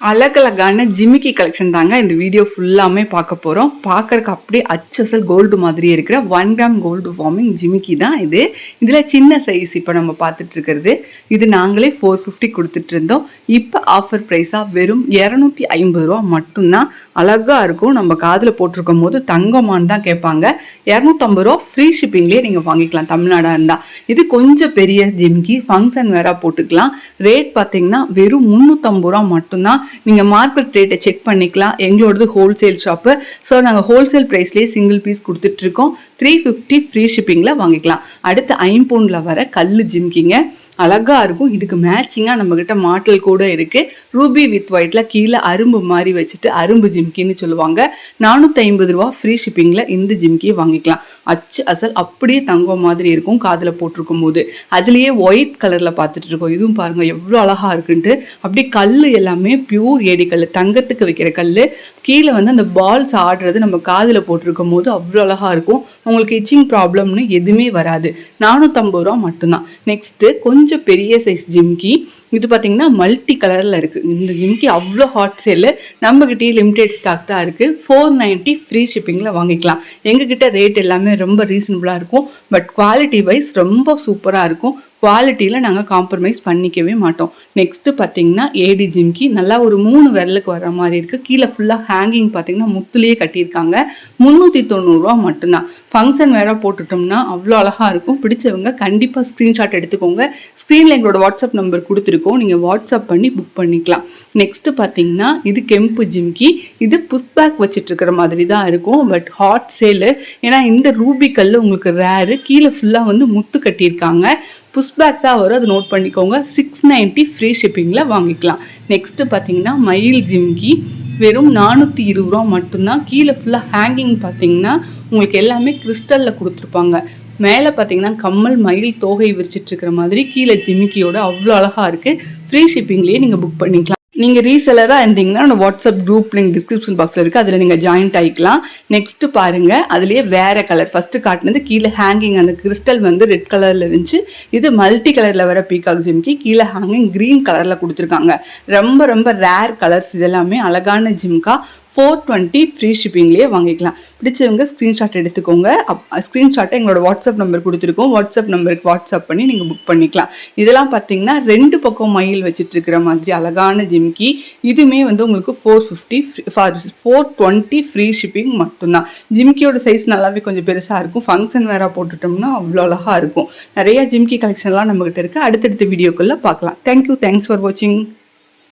அழகழகான ஜிமிக்கி கலெக்ஷன் தாங்க இந்த வீடியோ ஃபுல்லாமே பார்க்க போகிறோம் பார்க்கறக்கு அப்படியே அச்சசல் கோல்டு மாதிரியே இருக்கிற ஒன் கிராம் கோல்டு ஃபார்மிங் ஜிமிக்கி தான் இது. இதில் சின்ன சைஸ் இப்போ நம்ம பார்த்துட்டு இருக்கிறது. இது நாங்களே ஃபோர் ஃபிஃப்டி கொடுத்துட்டு இருந்தோம். இப்போ ஆஃபர் ப்ரைஸாக வெறும் இரநூத்தி ஐம்பது ரூபா மட்டும்தான். அழகாக இருக்கும். நம்ம காதில் போட்டிருக்கும் போது தங்கமான்னு தான் கேட்பாங்க. இரநூத்தம்பது ரூபா ஃப்ரீ ஷிப்பிங்லேயே நீங்கள் வாங்கிக்கலாம். தமிழ்நாடாக இருந்தால் இது கொஞ்சம் பெரிய ஜிமிக்கி. ஃபங்க்ஷன் வேற போட்டுக்கலாம். ரேட் பார்த்தீங்கன்னா வெறும் முந்நூற்றம்பது ரூபா மட்டும்தான். நீங்கள் மார்க்கெட் ரேட்டை செக் பண்ணிக்கலாம். எங்களோடது ஹோல்சேல் ஷாப்பு ஸோ நாங்கள் ஹோல்சேல் ப்ரைஸ்லேயே சிங்கிள் பீஸ் கொடுத்துட்ருக்கோம். த்ரீ ஃபிஃப்டி ஃப்ரீ ஷிப்பிங்கில் வாங்கிக்கலாம். அடுத்து ஐம்பவுண்டில் வர கல் ஜிம்கிங்க. அழகாக இருக்கும். இதுக்கு மேட்சிங்காக நம்மக்கிட்ட மாட்டல் கூட இருக்குது ரூபி வித் ஒயிட்டில் கீழே அரும்பு மாதிரி வச்சுட்டு அரும்பு ஜிம்கின்னு சொல்லுவாங்க. நானூற்றி ஐம்பது ரூபா ஃப்ரீ ஷிப்பிங்கில் இந்த ஜிம்கியை வாங்கிக்கலாம். அச்சு அசல் அப்படியே தங்கம் மாதிரி இருக்கும் காதில் போட்டிருக்கும் போது அதுலேயே ஒயிட் கலரில் பார்த்துட்டு இருக்கோம். இதுவும் பாருங்கள் எவ்வளோ அழகாக இருக்குன்ட்டு. அப்படியே கல் எல்லாமே பியூர் ஏடி தங்கத்துக்கு வைக்கிற கல் கீழே வந்து அந்த பால்ஸ் ஆடுறது நம்ம காதில் போட்டிருக்கும் போது அவ்வளோ அழகாக இருக்கும். உங்களுக்கு இச்சிங் ப்ராப்ளம்னு எதுவுமே வராது. நானூற்றம்பது ரூபா மட்டும்தான். நெக்ஸ்ட்டு கொஞ்சம் பெரிய சைஸ் ஜிம்கி. இது பார்த்தீங்கன்னா மல்டி கலரில் இருக்குது இந்த ஜிம்கி அவ்வளோ ஹாட் சேலு நம்மக்கிட்டே லிமிடெட் ஸ்டாக் தான் இருக்குது ஃபோர் நைன்ட்டி ஃப்ரீ ஷிப்பிங்கில் வாங்கிக்கலாம். எங்ககிட்ட ரேட் எல்லாமே ரொம்ப ரீசனபுளாக இருக்கும். பட் குவாலிட்டி வைஸ் ரொம்ப சூப்பராக இருக்கும். குவாலிட்டியில் நாங்கள் காம்ப்ரமைஸ் பண்ணிக்கவே மாட்டோம். நெக்ஸ்ட்டு பார்த்தீங்கன்னா ஏடி ஜிம்கி நல்லா ஒரு மூணு விரலுக்கு வர மாதிரி இருக்குது கீழே ஃபுல்லாக ஹேங்கிங் பார்த்தீங்கன்னா முத்துலேயே கட்டியிருக்காங்க. முந்நூற்றி தொண்ணூறுரூவா மட்டும்தான். ஃபங்க்ஷன் வேற போட்டுட்டோம்னா அவ்வளோ அழகாக இருக்கும். பிடிச்சவங்க கண்டிப்பாக ஸ்க்ரீன்ஷாட் எடுத்துக்கோங்க. ஸ்க்ரீனில் எங்களோட வாட்ஸ்அப் நம்பர் கொடுத்துருக்கோம். நீங்கள் வாட்ஸ்அப் பண்ணி புக் பண்ணிக்கலாம். நெக்ஸ்ட்டு பார்த்தீங்கன்னா இது கெம்பு ஜிம்கி இது புஷ் பேக் இருக்கிற மாதிரி தான் இருக்கும் பட் ஹாட் சேலு ஏன்னா இந்த ரூபி கல் உங்களுக்கு ரேரு கீழே ஃபுல்லாக வந்து முத்து கட்டியிருக்காங்க. புஷ் பேக் தான் வரும். அது நோட் பண்ணிக்கோங்க. சிக்ஸ் நைன்ட்டி ஃப்ரீ ஷிப்பிங்கில் வாங்கிக்கலாம். நெக்ஸ்ட்டு பார்த்தீங்கன்னா மயில் ஜிம்கி. வெறும் நானூற்றி இருபது ரூபா மட்டும்தான். கீழே ஃபுல்லாக ஹேங்கிங் பார்த்தீங்கன்னா உங்களுக்கு எல்லாமே கிறிஸ்டலில் கொடுத்துருப்பாங்க. மேலே பார்த்தீங்கன்னா கம்மல் மயில் தோகை விரிச்சிட்ருக்கிற மாதிரி கீழே ஜிமிக்கியோட அவ்வளோ அழகாக இருக்குது ஃப்ரீ ஷிப்பிங்லேயே நீங்கள் புக் பண்ணிக்கலாம். நீங்கள் ரீசெலராக இருந்தீங்கன்னா அந்த வாட்ஸ்அப் குரூப் லிங்க் டிஸ்கிரிப்ஷன் பாக்ஸில் இருக்குது அதில் நீங்கள் ஜாயின்ட் ஆகிக்கலாம் நெக்ஸ்ட்டு பாருங்கள் அதுலேயே வேறு கலர் ஃபஸ்ட்டு காட்டினது கீழே ஹேங்கிங் அந்த கிறிஸ்டல் வந்து ரெட் கலரில் இருந்துச்சு. இது மல்டி கலரில் வர பீகாக் ஜிம்கி கீழே ஹேங்கிங் க்ரீன் கலரில் கொடுத்துருக்காங்க. ரொம்ப ரொம்ப ரேர் கலர்ஸ் இதெல்லாமே அழகான ஜிம்கா. ஃபோர் டுவெண்ட்டி ஃப்ரீ ஷிப்பிங்லேயே வாங்கிக்கலாம். பிடிச்சவங்க ஸ்க்ரீன்ஷாட் எடுத்துக்கோங்க. அப் ஸ்க்ரீன்ஷாட்டை எங்களோட வாட்ஸ்அப் நம்பர் கொடுத்துருக்கோம். வாட்ஸ்அப் நம்பருக்கு வாட்ஸ்அப் பண்ணி நீங்கள் புக் பண்ணிக்கலாம். இதெல்லாம் பார்த்தீங்கன்னா ரெண்டு பக்கம் மயில் வச்சுட்டு இருக்கிற மாதிரி அழகான ஜிம்கி. இதுவுமே வந்து உங்களுக்கு four fifty for four twenty free shipping மட்டும்தான். ஜிம்கியோட சைஸ் நல்லாவே கொஞ்சம் பெருசாக இருக்கும். ஃபங்க்ஷன் வேற போட்டுட்டோம்னா அவ்வளோ அழகாக இருக்கும். நிறையா ஜிம்கி கலெக்ஷன்லாம் நம்மகிட்ட இருக்குது அடுத்தடுத்த வீடியோக்குள்ளே பார்க்கலாம் தேங்க்யூ தேங்க்ஸ் ஃபார் வாட்சிங்